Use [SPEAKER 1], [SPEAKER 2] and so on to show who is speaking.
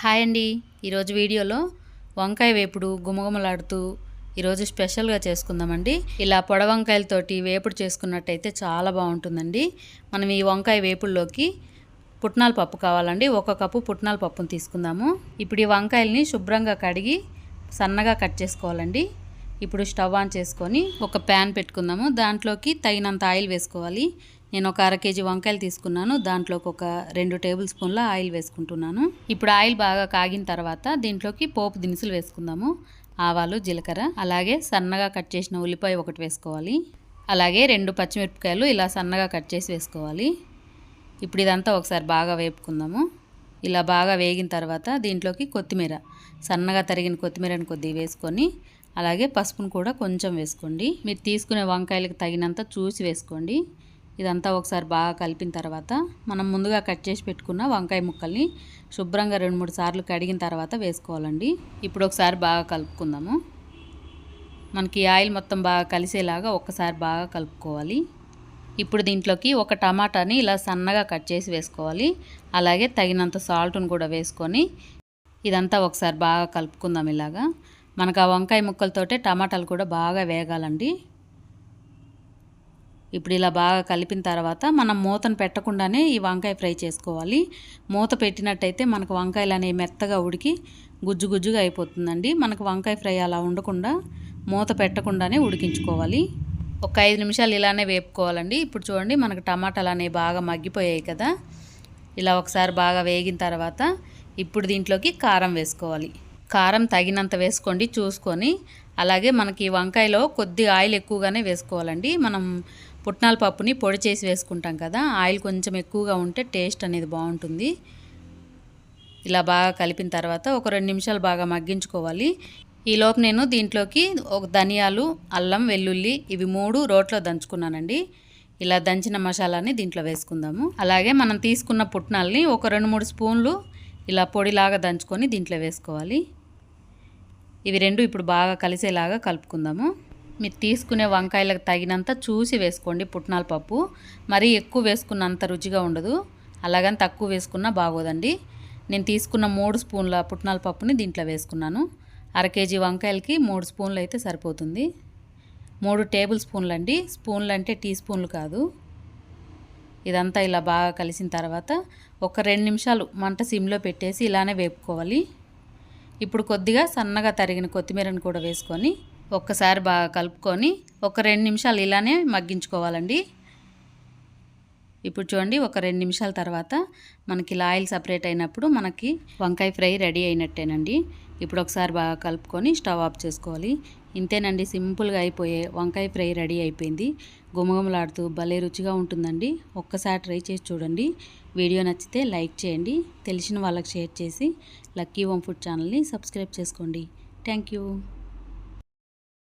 [SPEAKER 1] Hi అండి. ఈరోజు వీడియోలో వంకాయ వేపుడు గుమగుమలాడుతూ ఈరోజు స్పెషల్గా చేసుకుందామండి. ఇలా పొడ వంకాయలతోటి వేపుడు చేసుకున్నట్టయితే చాలా బాగుంటుందండి. మనం ఈ వంకాయ వేపుడులోకి పుట్నాల పప్పు కావాలండి. ఒక కప్పు పుట్నాల పప్పును తీసుకుందాము. ఇప్పుడు ఈ వంకాయల్ని శుభ్రంగా కడిగి సన్నగా కట్ చేసుకోవాలండి. ఇప్పుడు స్టవ్ ఆన్ చేసుకొని ఒక ప్యాన్ పెట్టుకుందాము. దాంట్లోకి తగినంత ఆయిల్ వేసుకోవాలి. నేను ఒక అర కేజీ వంకాయలు తీసుకున్నాను. దాంట్లోకి ఒక రెండు టేబుల్ స్పూన్ల ఆయిల్ వేసుకుంటున్నాను. ఇప్పుడు ఆయిల్ బాగా కాగిన తర్వాత దీంట్లోకి పోపు దినుసులు వేసుకుందాము. ఆవాలు జీలకర్ర అలాగే సన్నగా కట్ చేసిన ఉల్లిపాయ ఒకటి వేసుకోవాలి. అలాగే రెండు పచ్చిమిరపకాయలు ఇలా సన్నగా కట్ చేసి వేసుకోవాలి. ఇప్పుడు ఇదంతా ఒకసారి బాగా వేపుకుందాము. ఇలా బాగా వేగిన తర్వాత దీంట్లోకి కొత్తిమీర సన్నగా తరిగిన కొత్తిమీరని కొద్దిగా వేసుకొని అలాగే పసుపును కూడా కొంచెం వేసుకోండి. మీరు తీసుకునే వంకాయలకు తగినంత చూసి వేసుకోండి. ఇదంతా ఒకసారి బాగా కలిపిన తర్వాత మనం ముందుగా కట్ చేసి పెట్టుకున్న వంకాయ ముక్కల్ని శుభ్రంగా రెండు మూడు సార్లు కడిగిన తర్వాత వేసుకోవాలండి. ఇప్పుడు ఒకసారి బాగా కలుపుకుందాము. మనకి ఆయిల్ మొత్తం బాగా కలిసేలాగా ఒక్కసారి బాగా కలుపుకోవాలి. ఇప్పుడు దీంట్లోకి ఒక టమాటాని ఇలా సన్నగా కట్ చేసి వేసుకోవాలి. అలాగే తగినంత సాల్ట్ను కూడా వేసుకొని ఇదంతా ఒకసారి బాగా కలుపుకుందాం ఇలాగా. మనకు ఆ వంకాయ ముక్కలతోటే టమాటాలు కూడా బాగా వేగాలండి. ఇప్పుడు ఇలా బాగా కలిపిన తర్వాత మనం మూతను పెట్టకుండానే ఈ వంకాయ ఫ్రై చేసుకోవాలి. మూత పెట్టినట్టయితే మనకు వంకాయలు అనేవి మెత్తగా ఉడికి గుజ్జు గుజ్జుగా అయిపోతుందండి. మనకు వంకాయ ఫ్రై అలా ఉండకుండా మూత పెట్టకుండానే ఉడికించుకోవాలి. ఒక ఐదు నిమిషాలు ఇలానే వేపుకోవాలండి. ఇప్పుడు చూడండి మనకు టమాటాలు అనేవి బాగా మగ్గిపోయాయి కదా. ఇలా ఒకసారి బాగా వేగిన తర్వాత ఇప్పుడు దీంట్లోకి కారం వేసుకోవాలి. కారం తగినంత వేసుకోండి చూసుకొని అలాగే మనకి వంకాయలో కొద్ది ఆయిల్ ఎక్కువగానే వేసుకోవాలండి. మనం పుట్నాల పప్పుని పొడి చేసి వేసుకుంటాం కదా ఆయిల్ కొంచెం ఎక్కువగా ఉంటే టేస్ట్ అనేది బాగుంటుంది. ఇలా బాగా కలిపిన తర్వాత ఒక రెండు నిమిషాలు బాగా మగ్గించుకోవాలి. ఈలోపు నేను దీంట్లోకి ఒక ధనియాలు అల్లం వెల్లుల్లి ఇవి మూడు రోట్లో దంచుకున్నానండి. ఇలా దంచిన మసాలాని దీంట్లో వేసుకుందాము. అలాగే మనం తీసుకున్న పుట్నాలని ఒక రెండు మూడు స్పూన్లు ఇలా పొడిలాగా దంచుకొని దీంట్లో వేసుకోవాలి. ఇవి రెండు ఇప్పుడు బాగా కలిసేలాగా కలుపుకుందాము. మీరు తీసుకునే వంకాయలకు తగినంత చూసి వేసుకోండి పుట్నాల పప్పు. మరీ ఎక్కువ వేసుకున్నంత రుచిగా ఉండదు. అలాగని తక్కువ వేసుకున్నా బాగోదండి. నేను తీసుకున్న మూడు స్పూన్ల పుట్నాల పప్పుని దీంట్లో వేసుకున్నాను. అర కేజీ వంకాయలకి మూడు స్పూన్లు అయితే సరిపోతుంది. మూడు టేబుల్ స్పూన్లు అండి. స్పూన్లు అంటే టీ స్పూన్లు కాదు. ఇదంతా ఇలా బాగా కలిసిన తర్వాత ఒక రెండు నిమిషాలు మంట సిమ్లో పెట్టేసి ఇలానే వేపుకోవాలి. ఇప్పుడు కొద్దిగా సన్నగా తరిగిన కొత్తిమీరను కూడా వేసుకొని ఒక్కసారి బాగా కలుపుకొని ఒక రెండు నిమిషాలు ఇలానే మగ్గించుకోవాలండి. ఇప్పుడు చూడండి ఒక రెండు నిమిషాల తర్వాత మనకి ఇలా ఆయిల్ సపరేట్ అయినప్పుడు మనకి వంకాయ ఫ్రై రెడీ అయినట్టేనండి. ఇప్పుడు ఒకసారి బాగా కలుపుకొని స్టవ్ ఆఫ్ చేసుకోవాలి. ఇంతేనండి సింపుల్గా అయిపోయే వంకాయ ఫ్రై రెడీ అయిపోయింది. గుమగుమలాడుతూ భలే రుచిగా ఉంటుందండి. ఒక్కసారి ట్రై చేసి చూడండి. వీడియో నచ్చితే లైక్ చేయండి. తెలిసిన వాళ్ళకి షేర్ చేసి లక్కీ హోమ్ ఫుడ్ ఛానల్ని సబ్స్క్రైబ్ చేసుకోండి. Thank you.